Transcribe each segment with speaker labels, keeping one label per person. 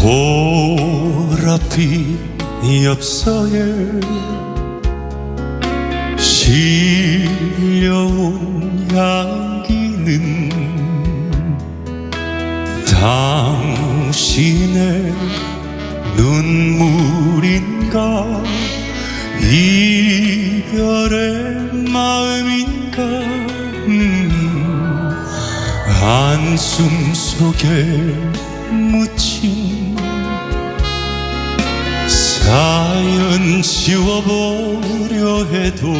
Speaker 1: 보랏빛 엽서에 실려온 향기는 당신의 눈물인가? 이별의 마음인가? 음, 한숨 속에 묻힌 사연 지워보려 해도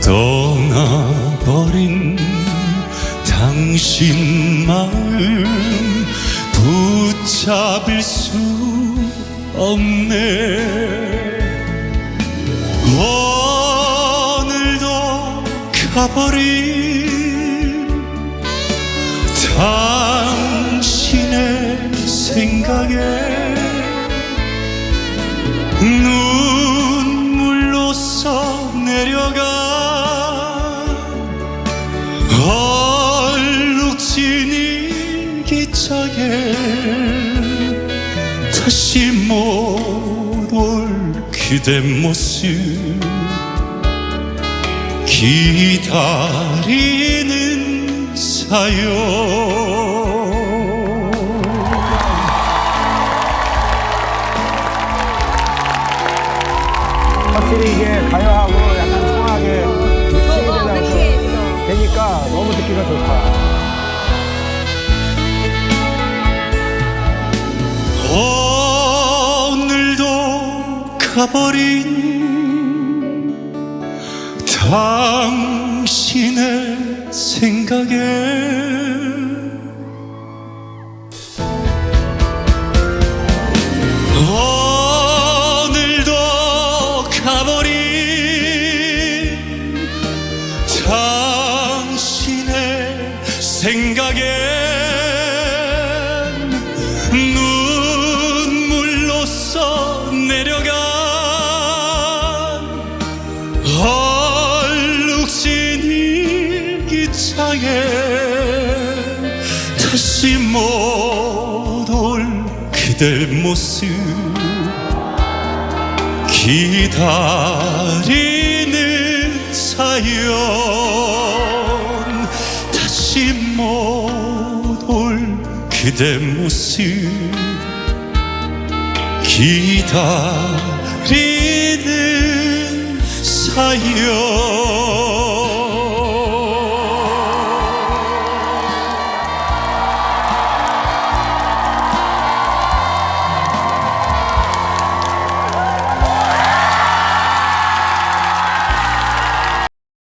Speaker 1: 떠나버린 당신 마음 붙잡을 수 없네. 오늘도 가버린 당신의 생각에 눈물로써 내려가 얼룩진 이 기차에 다시 못올 그대 모습 기다리는 사연
Speaker 2: 듣기가 좋다.
Speaker 1: 오늘도 가버린 당신의 생각에 생각에 눈물로써 내려간 얼룩진 일기차에 다시 못 올 그대 모습 기다리는 사연 그대 모습 기다리는 사연